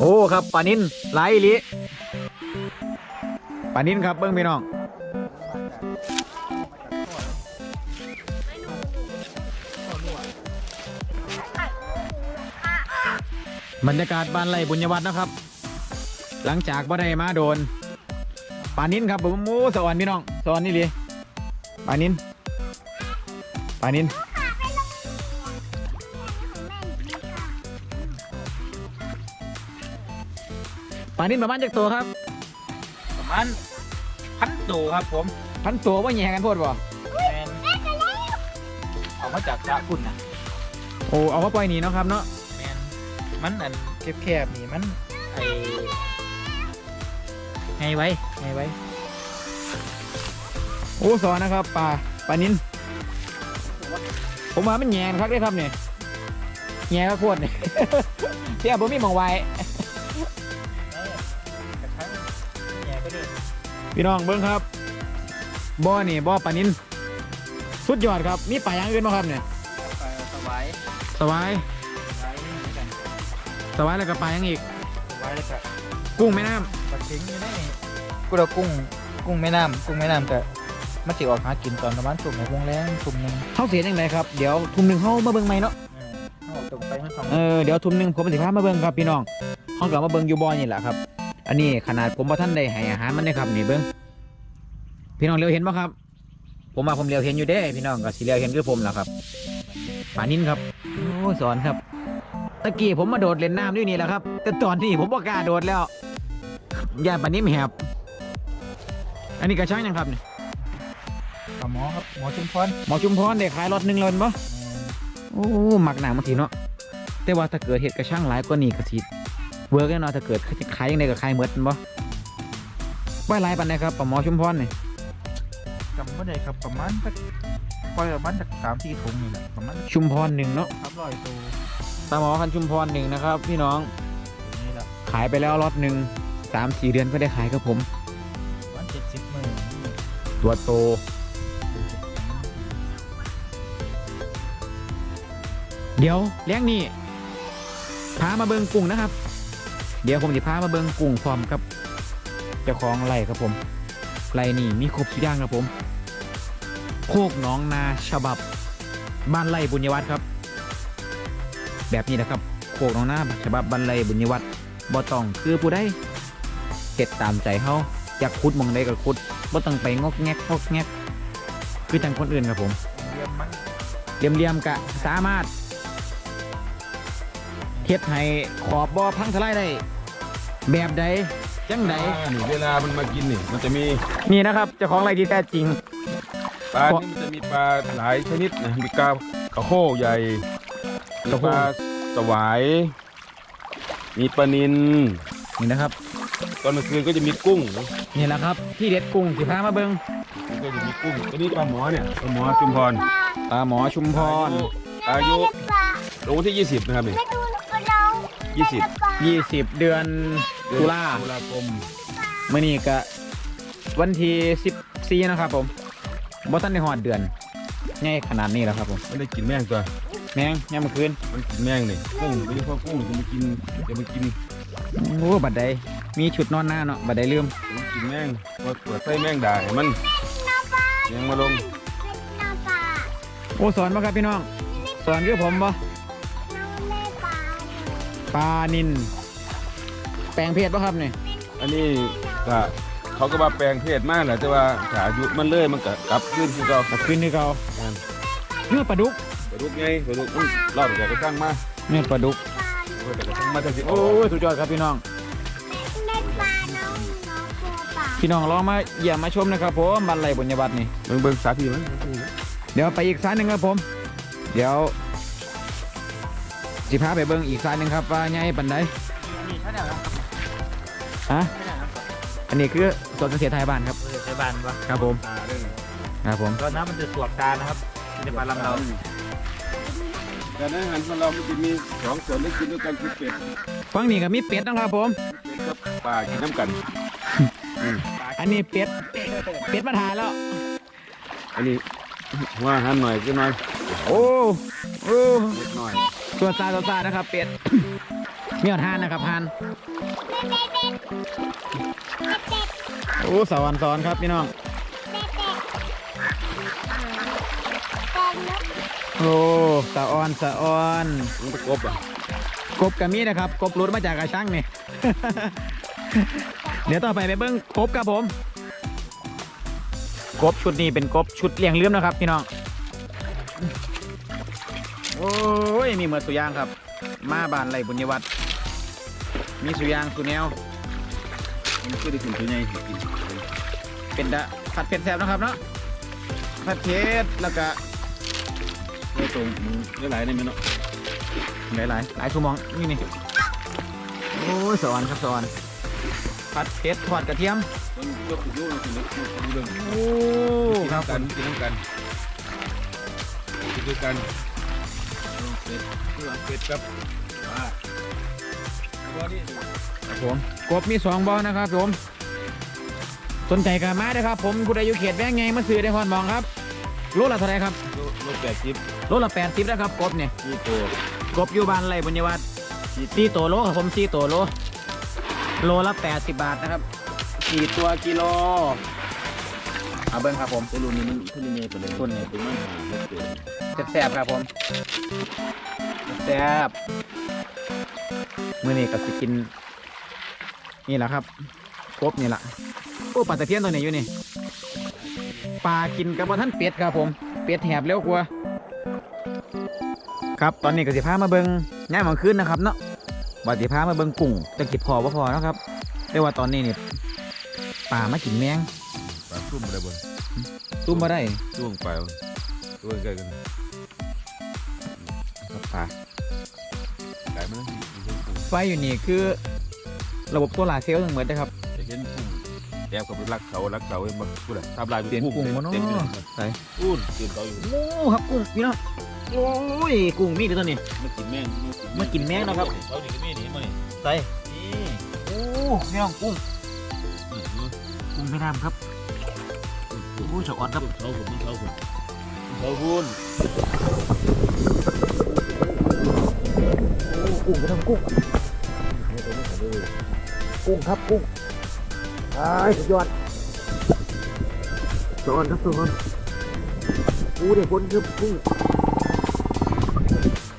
โอ้ครับปลานินไหลลิปลานินครับเบิ้งพี่น้องบรรยากาศบ้านไร่บุญญวัฒน์นะครับ หลังจากบ่ได้มาโดนปลานินครับผมโอ้สวรรค์พี่น้องสวรรค์นี่เลยปลานินปลานิน ปลานินประมาณจากตัวครับ ประมาณพันตัวครับผมพันตัวว่าแย่กันโพดบ่แมนเอามาจากสระคุณนะโอ้เอามาปล่อยหนีเนาะครับเนาะแมนมันอันแคบๆนี่มันไอไงไว้ไงไว้โอ้สอนนะครับปลาปลานินผมว่ามันแย่ครับได้ครับเนี่ยแย่ครับโคตรเนี่ย เที่ยผมมีหมองไว้ พี่น้องเบิ้งครับบ่อนี่บ่อปลานินสุดยอดครับมีปลาอย่างอื่นไหมครับเนี่ยไปสบายสวายสบายนี่กันสวายแล้วก็ปลาอย่างอีก สบายเลยครับกุ้งแม่น้ปลาเข็งอยู่ในนี่กูเรากุ้งกุ้งแม่น้ำกุ้งแม่น้ำก็มันสิออกหากินตอนประมาณสุ่มในวงแรงสุ่มหนึ่งำเขาเสียยังไงครับเดี๋ยวทุ่มหนึ่งเขามาเบิ้งไหมเนาะเออเอาตรงไปมันสองเออเดี๋ยวทุ่มหนึ่งผมสิพามาเบิ้งครับพี่น้องเขากลับมาเบิ้งอยู่บ่อนี่แหละครับ อันนี้ขนาดผมบ่ท่านได้ให้อาหารมันเลยครับนี่เบิ้งพี่น้องเลียวเห็นปะครับ ผมว่าผมเลียวเห็นอยู่เด้ พี่น้องก็สิเลียวเห็นคือผมแหละครับปลานินครับโอ้สอนครับตะกี้ผมมาโดดเล่นน้ำด้วยนี่แหละครับ แต่ตอนนี้ผมบ่กล้าโดดแล้วย่านปลานิ่มแหบอันนี้กระช่างยังครับนี่ปลาหมอครับหมอชุมพรหมอชุมพรได้ขายรถหนึ่งเลยปะเออโอ้หมักหนังบางทีเนาะแต่ว่าถ้าเกิดเหตุกระช่างหลายกว่านี้ก็สิ เวิร์กแน่นอนถ้าเกิดขายยังไงก็ขายเหมือนบ่ไม่หลายปันนะครับปลาหมอชุมพรนี่จำไม่ได้ครับประมาณสักปล่อยประมาณสักสามสี่ถุงนี่แหละประมาณชุมพรหนึ่งเนาะสามร้อยตัวปลาหมอพันธุ์ชุมพรหนึ่งนะครับ พี่น้องนี่แหละขายไปแล้วรถหนึ่งสามสี่เดือนก็ได้ขายครับผมประมาณเจ็ดสิบหมื่นตัวโตเดี๋ยวเลี้ยงนี่พามาเบิงกุ้งนะครับ เดี๋ยวผมจะพามาเบิงกุ้งพร้อมครับเจ้าของไร่ครับผมไร่นี่มีครบทุกอย่างครับผมโคกน้องนาฉบับ บ้านไร่บุญยวัฒน์ครับ แบบนี้นะครับโคกน้องนาฉบับบ้านไร่บุญยวัฒน์บ่ต้องคือผู้ใดเฮ็ดตามใจเฮาอยากขุดมองใดก็ขุดบ่ต้องไปงอกแงกงอกแงกคือจังคนอื่นครับผมเยี่ยมเหลี่ยมๆกะสามารถ เทียบให้ขอบบ่อพังทลายได้ แบบใดจังใดปลานี่เวลามันมากินนี่ มันจะมีนี่นะครับเจ้าของไรที่แท้จริง ปลานี่มันจะมีปลาหลายชนิดนะมีกาขะโคใหญ่มีกระโฮปลาสวาย มีปลานินนี่นะครับตอนกลางคืนก็จะมีกุ้งนะนี่แหละครับ ที่เด็ดกุ้งสิพามาเบิงมันก็จะมีกุ้งตัวนี้ปลาหมอเนี่ยปลาหมอชุมพรปลาหมอชุมพรอายุลงวันที่ 20 นะครับนี่ 20 20 เดือนตุลาตุลาคมเมื่อนี้ก็วันที่ 14 นะครับผมบ่ทันได้ฮอดเดือนง่ายขนาดนี้แล้วครับผม ไม่ได้กินแมงตัวแมงยามมื้อคืนมันกินแมงนี่กุ้งโดยเฉพาะกุ้งจะมากินจะมากินโอ้บัดใดมีชุดนอนหน้าเนาะบัดใดลืมจะมากินแมงพอเปิดไส้แมงด่าให้มันยังมาลง โอ้สอนบ่ครับพี่น้อง สอนคือผมบ่ ปลานิน แปลงเพศบ่ครับนี่อันนี้ก็เขาก็มาแปลงเพศมากแหละแต่ว่าถ้าอายุมันเลยมันก็กลับขึ้นคือเก่า กับคืนที่เขาครับ เนื้อปลาดุกปลาดุกไงปลาดุกมันรอดจากกระชังมาเนื้อปลาดุกรอดจากกระชังมาจากสิโอ้ยสุดยอดครับพี่น้องพี่น้องลองมาเยี่ยมมาชมนะครับผมบันไลบุญญบัตรนี่ เบิ่งเบิ่งสาธิตมั้ยเดี๋ยวไปอีกสายหนึ่งครับผม เดี๋ยว สิพาไปเบิ่งอีกสายหนึ่งครับว่าใหญ่ปันใดนี่ท่านเนี่ยครับฮะท่านเนี่ยครับอันนี้คือสวนเกษตรไทยบ้านครับ เออใช้บานปะครับผมตาด้วยครับผมตอนนั้นมันจะสวบตานะครับมันจะปลาลำเราแต่ในอาหารของเรามันจะมีสองส่วนที่กินด้วยกันคือเป็ดฝั่งนี้ก็มีเป็ดนะครับผม เป็ดกับปลากินน้ำกัน อันนี้เป็ดเป็ดมาถ่ายแล้ว อันนี้ว่าอาหันหน่อยก็หน่อยโอ้โอ้ เล็กหน่อย ตัวซาตัวซานะครับ เป็ดมีหอดฮานนะครับฮานโอ้สวรรค์สอนครับพี่น้องโอ้สะออนสะออนมันประกบอะกบกับมีนะครับ กบหลุดมาจากกระชังนี่เดี๋ยวต่อไปไปเบิ้งกบครับผม กบชุดนี้เป็นกบชุดเลี้ยงเลื่อมนะครับ พี่น้อง มีเหมือนสุยางครับ มาบานไรบุญยวัฒน์มีสุยางสุแนวมันคือได้ถึงตัวใหญ่กินเป็นดะผัดเผ็ดแซ่บนะครับเนาะผัดเผ็ดแล้วก็ได้ตรงได้หลายได้ไหมเนาะหลายหลายหลายชั่วโมงนี่นี่โอ้ยสอนครับสอนผัดเผ็ดทอดกระเทียมมันก็คือยุ่งคือเรื่องโอ้กินครับน้ำกันกินน้ำกันกินด้วยกัน เป็ดเป็ดครับว่าว่านี่ครับผมกบมีสองบอนะครับผมสนใจกันมาเด้อครับ ผมผู้ใดอยู่เขตแว่งไงมาซื้อได้ฮอนมองครับโลละเท่าไหรครับรถแปดจิบโลละแปดสิบนะครับกบเนี่ยนี่ตัวกบอยู่บ้านไรบุญยวัฒน์สี่ตัวโลครับผมสี่ตัวโลโลละแปดสิบบาทนะครับสี่ตัวกิโลเอาเบิ้งครับผมตัวรุ่นนี้มันขึ้นยังไงไปเลยรุ่นนี้ตัวมันหาเล็กเกินแซ่บๆครับผม แซ่บมื่อนี้ก็สิกิน นี่แหละครับกบนี่แหละโอ้ปลาตะเพียนตัวนี้อยู่นี่ปลากินกับว่าท่านเป็ดครับผม เป็ดแหบเร็วกว่าครับตอนนี้ก็สิพามาเบิงง่ายมองขึ้นนะครับเนาะบัดสิพามาเบิงกุ้งจะกิบพอว่าพอเนาะครับแต่ว่าตอนนี้เนี่ยปลามากินแมงปลาชุ่มอะไรบนตุ้มมาได้ช่วงไปตัวใกล้กันครับ ปลาไก่มันไฟอยู่นี่คือ ระบบโซลาร์เซลล์ทั้งหมดนะครับจะเห็นกุ้งแอบกับรักเขารักเขาเองมาพูดอะทำลายเปลี่ยนกุ้งมาเนาะเต็มเลยใส่กุ้งเปลี่ยนเขาอยู่โอ้ครับกุ้งพี่น้องโอ้ยกุ้งมีดตัวนี้มากินแม่งมากินแม่งเนาะครับเขาดิก็มีนี่มานี่ใส่นี่โอ้พี่น้องกุ้งอื้อหือกุ้งแม่น้ำครับโอ้ยสะอ่อนครับเขาผมเขาผมเขาคุณ โอ้กุ้งพี่น้องกุ้งกุ้งครับกุ้งไอ้ายสุดยอดสะอ่อนครับสะอ่อนโอ้เด็กคนคือกุ้ง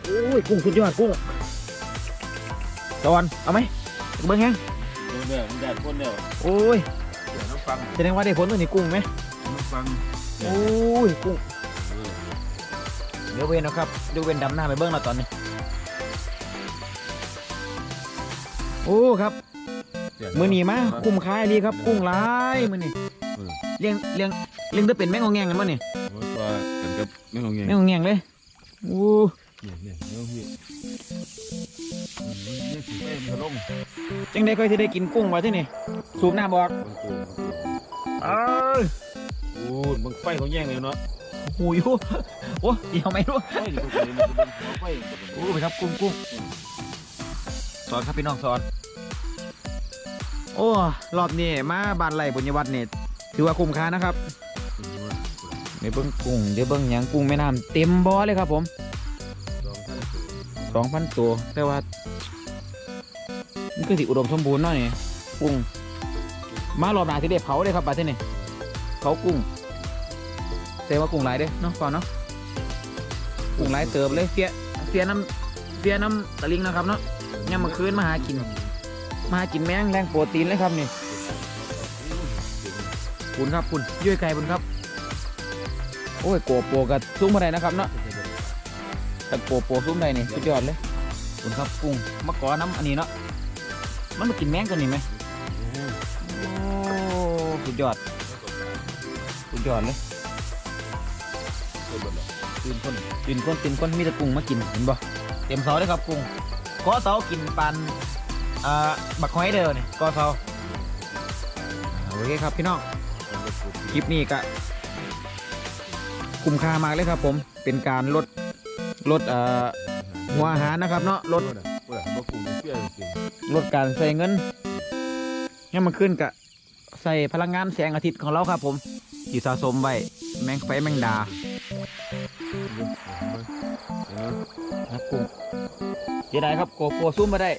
โอ้ยกุ้งสุดยอดกุ้งสะอ่อนเอาไหมเบิ้งแห้งเดี๋ยวมันแดดพ่นเดี๋ยวโอ้ยเดี๋ยวน้ำฟังแสดงว่าได้ผลตัวนี้กุ้งไหมน้ำฟังโอ้ยกุ้งเดี๋ยวเวนนะครับเดี๋ยวเวนดำหน้าไปเบิ้งเราตอนนี้ โอ้ครับมือหนีมาคุ้มค่ายดีครับกุ้งหลายมือนี่เลี้ยงเลี้ยงเลี้ยงจะเป็นแมงงองแงงกันมั้งนี่ว่ากันกับไม่ของเงี้ยแมงงองแงงเลยโอ้เนี่ยเนี่ยไม่ของเงี้ยเนี่ยสีแม่มันลงจังได้ค่อยจะได้กินกุ้งวะที่นี่สูบน้ำบอกบางตัวเอ้ยโอ้บางไฟเขาแย่งเลยเนาะหูยโอ้เดี๋ยวไม่รู้ไฟนี่เขาเลยมันเป็นหัวไฟโอ้ไปครับกุ้งกุ้ง สอนครับพี่น้องสอน โอ้รอบนี้มาบ้านไหลบุญยวัฒน์เนี่ยถือว่าคุ้มค่านะครับเดี๋ยวเบิ้งกุ้งเดี๋ยวเบิ้งหยังกุ้งแม่น้ำเต็มบ่อเลยครับผมสองพันตัวแต่ว่ามันคือสิอุดมสมบูรณ์เนาะนี่กุ้งมารอบหน้าที่ได้เผาเลยครับบัดที่นี่เผากุ้งแต่ว่ากุ้งหลายเด้อเนาะก่อนเนาะกุ้งหลายเติบเลยเสียเสียน้ำเสียน้ำตะลิงนะครับเนาะ ยามมาคืนมาหากิน มาหากินแมงแรงโปรตีนเลยครับนี่คุณครับคุณย้อยไก่คุณครับ โอ้ยโกโปกับซุ้มอะไรนะครับเนาะแต่โกโปซุ้มใดนี่สุดยอดเลยคุณครับกุ้งมะกอน้ำอันนี้เนาะมันมากินแมงตัวนี้ไหมโอ้สุดยอดสุดยอดเลยตื่นคนตื่นคนตื่นคนมีแต่กุ้งมากินเห็นบ่เต็มเสาเลยครับกุ้ง กอเสากินปันอ่าบักหอยเด้อนี่กอเสาโอเคครับพี่น้องคลิปนี้ก็คุ้มค่ามากเลยครับ ผมเป็นการลดลดเอ่อหัวอาหารนะครับเนาะลดลดการใส่เงินเนี่ยมันขึ้นกะใส่พลังงานแสงอาทิตย์ของเราครับ ผมที่สะสมไว้แมงไฟแมงดาครับกุ้ง เจไดครับโกโปรซูมมาได้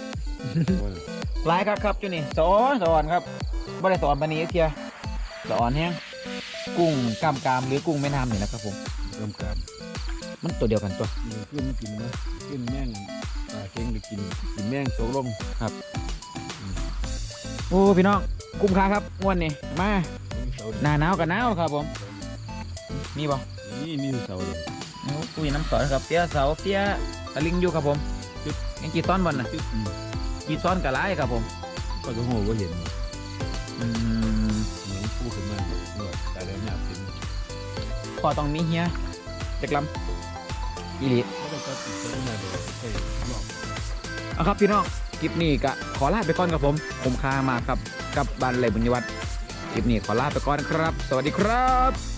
หลายครับครับจุนี่สอนสอนครับบ่ได้สอนปานนี้เทียสอนแห้งกุ้งกล้ามกรามหรือกุ้งแม่น้ำนี่นะครับผมเริ่มการมันตัวเดียวกันตัวมีขึ้นมากินนะขึ้นแม่งปลาเก่งไปกินกินแม่งโซลงโอ้พี่น้องกุ้งคาครับงวนนี่มาเสาหน้าหนาวกับหนาวครับผมมีบ่นี่มีเสาเลยโอ้กุ้ยน้ำสอนครับเปียเสาเปียตะลิงอยู่ครับผม ยังกี่ต้อนบ่น่ะตึ๊ดกี่ต้อนกับหลายครับผมก็ต้องหัวว่าเห็นอืมหมูคู่ขึ้นมาเมื่อตายแล้วหยาบเป็นพอต้องมีเฮียจักลำอีหลีก็ต้องก็ติดเชื้อมาเลยไอ้รอบเอาครับพี่น้องคลิปนี้ก็ขอลาไปก่อนครับผม ผมคามากครับกับบ้านไหลบุญยวัฒน์คลิปนี้ขอลาไปก่อนครับ สวัสดีครับ